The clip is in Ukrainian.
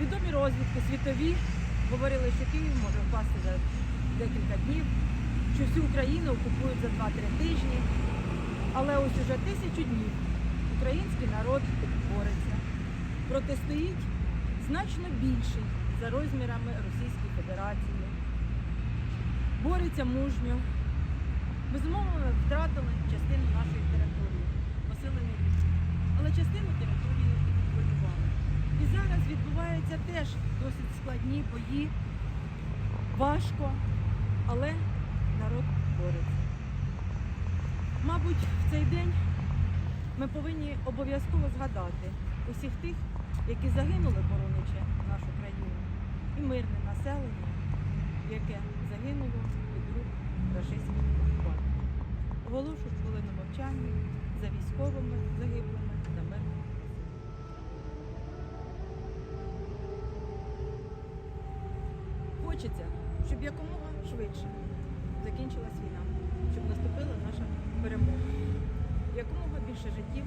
Відомі розвідки світові говорили, що Київ може впасти за декілька днів, що всю Україну окупують за 2-3 тижні. Але ось уже тисячу днів український народ бореться. Протистоїть значно більший за розмірами Російської Федерації. Бореться мужньо. Безумовно, втратили відбуваються теж досить складні бої. Важко, але народ бореться. Мабуть, в цей день ми повинні обов'язково згадати усіх тих, які загинули, боронячи нашу країну, і мирне населення, яке загинуло від рук рашистських окупантів. Оголошую хвилину мовчання за військовими загиблими та мирними. Хочеться, щоб якомога швидше закінчилась війна, щоб наступила наша перемога. Якомога більше життів.